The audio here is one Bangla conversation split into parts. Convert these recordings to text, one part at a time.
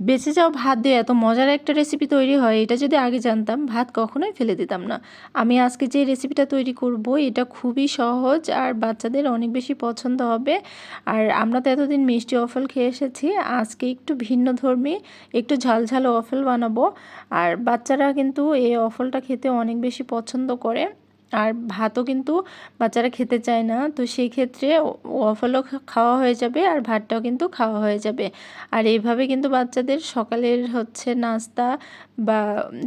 বেঁচে যাও ভাত দিয়ে এত মজার একটা রেসিপি তৈরি হয়, এটা যদি আগে জানতাম, ভাত কখনোই ফেলে দিতাম না। আমি আজকে যে রেসিপিটা তৈরি করব, এটা খুবই সহজ আর বাচ্চাদের অনেক বেশি পছন্দ হবে। আর আমরা তো এতদিন মিষ্টি অফেল খেয়ে এসেছি, আজকে একটু ভিন্ন ধর্মী, একটু ঝালঝাল ঝাল অফেল বানাবো। আর বাচ্চারা কিন্তু এই অফলটা খেতে অনেক বেশি পছন্দ করে। আর ভাতও কিন্তু বাচ্চারা খেতে চায় না, তো সেই ক্ষেত্রে ওয়াফলও খাওয়া হয়ে যাবে আর ভাতটাও কিন্তু খাওয়া হয়ে যাবে। আর এইভাবে কিন্তু বাচ্চাদের সকালের হচ্ছে নাস্তা বা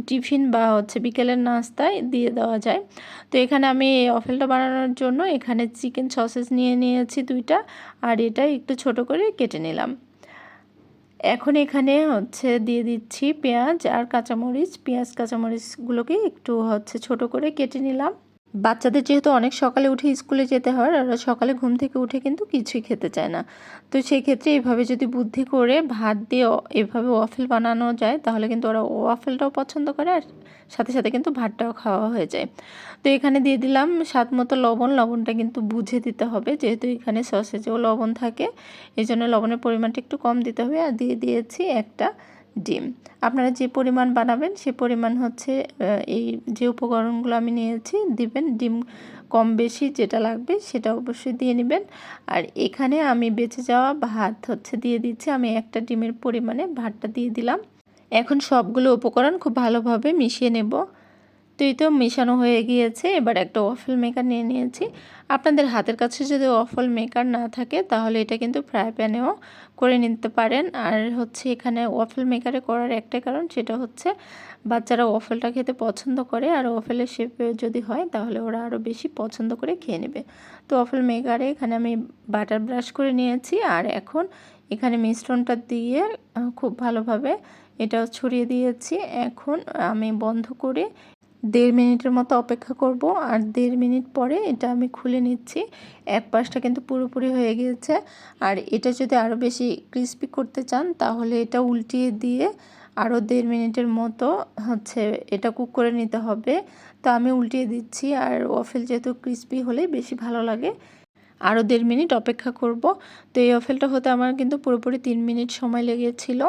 টিফিন বা হচ্ছে বিকেলের নাস্তায় দিয়ে দেওয়া যায়। তো এখানে আমি এই অফেলটা বানানোর জন্য এখানে চিকেন সসেস নিয়ে নিয়েছি দুইটা, আর এটা একটু ছোট করে কেটে নিলাম। এখন এখানে হচ্ছে দিয়ে দিচ্ছি পেঁয়াজ আর কাঁচামরিচ। পেঁয়াজ, কাঁচামরিচগুলোকে একটু হচ্ছে ছোট করে কেটে নিলাম। বাচ্চাদের যেহেতু অনেক সকালে উঠে স্কুলে যেতে হয়, আর সকালে ঘুম থেকে উঠে কিন্তু কিছুই খেতে চায় না। তো সেই ক্ষেত্রে এভাবে যদি বুদ্ধি করে ভাত দিয়ে এভাবে ওয়াফেল বানানো যায়, তাহলে কিন্তু ওরা ওয়াফেলটাও পছন্দ করে, আর সাথে সাথে কিন্তু ভাতটাও খাওয়া হয়ে যায়। তো এখানে দিয়ে দিলাম স্বাদ মতো লবণ। লবণটা কিন্তু বুঝে দিতে হবে, যেহেতু এখানে সসেজেও লবণ থাকে এই জন্য লবণের পরিমাণটা একটু কম দিতে হবে। আর দিয়ে দিয়েছি একটা ডিম। আপনারা যে পরিমাণ বানাবেন, সে পরিমাণ হচ্ছে এই যে উপকরণগুলো আমি নিয়েছি, দিবেন ডিম কম বেশি যেটা লাগবে সেটা অবশ্যই দিয়ে নেবেন। আর এখানে আমি বেঁচে যাওয়া ভাত হচ্ছে দিয়ে দিচ্ছি, আমি একটা ডিমের পরিমাণে ভাতটা দিয়ে দিলাম। এখন সবগুলো উপকরণ খুব ভালোভাবে মিশিয়ে নেব। তো এই তো মেশানো হয়ে গিয়েছে, এবার একটা ওয়াফল মেকার নিয়ে নিয়েছি। আপনাদের হাতের কাছে যদি ওয়াফল মেকার না থাকে, তাহলে এটা কিন্তু ফ্রাই প্যানেও করে নিতে পারেন। আর হচ্ছে এখানে ওয়াফল মেকারে করার একটা কারণ, সেটা হচ্ছে বাচ্চারা ওয়াফলটা খেতে পছন্দ করে, আর ওয়াফেলের শেপে যদি হয়, তাহলে ওরা আরও বেশি পছন্দ করে খেয়ে নেবে। তো ওয়াফল মেকারে এখানে আমি বাটার ব্রাশ করে নিয়েছি, আর এখন এখানে মিশ্রণটা দিয়ে খুব ভালোভাবে এটা ছড়িয়ে দিয়েছি। এখন আমি বন্ধ করে দেড় মিনিটের মতো অপেক্ষা করব, আর দেড় মিনিট পরে এটা আমি খুলে নিচ্ছি। এক পাশটা কিন্তু পুরোপুরি হয়ে গিয়েছে। আর এটা যদি আরও বেশি ক্রিস্পি করতে চান, তাহলে এটা উল্টিয়ে দিয়ে আরও দেড় মিনিটের মতো হচ্ছে এটা কুক করে নিতে হবে। তো আমি উল্টিয়ে দিচ্ছি, আর ওয়াফেল যেহেতু ক্রিস্পি হলেই বেশি ভালো লাগে। আরও দেড় মিনিট অপেক্ষা করব। তো এই ওয়াফেলটা হতে আমার কিন্তু পুরোপুরি তিন মিনিট সময় লেগেছিলো।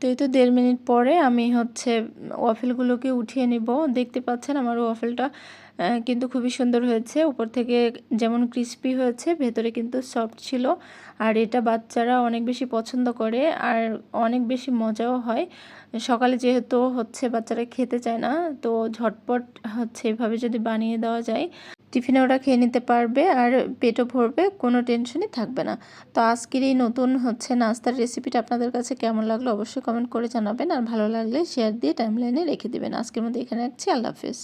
তো এই তো দেড় মিনিট পরে আমি হচ্ছে ওয়াফেলগুলোকে উঠিয়ে নিব। দেখতে পাচ্ছেন আমার ওয়াফেলটা কিন্তু খুবই সুন্দর হয়েছে। উপর থেকে যেমন ক্রিস্পি হয়েছে, ভেতরে কিন্তু সফট ছিল। আর এটা বাচ্চারা অনেক বেশি পছন্দ করে আর অনেক বেশি মজাও হয়। সকালে যেহেতু হচ্ছে বাচ্চারা খেতে চায় না, তো ঝটপট হচ্ছে এভাবে যদি বানিয়ে দেওয়া যায়। টিফিনে ওরা খেয়ে নিতে পারবে আর পেটও ভরবে, কোনো টেনশনই থাকবে না। তো আজকের এই নতুন হচ্ছে নাস্তার রেসিপিটা আপনাদের কাছে কেমন লাগল অবশ্যই কমেন্ট করে জানাবেন আর ভালো লাগলে শেয়ার দিয়ে টাইমলাইনে রেখে দেবেন। আজকের মধ্যে এখানে রাখছি, আল্লাহ হাফেজ।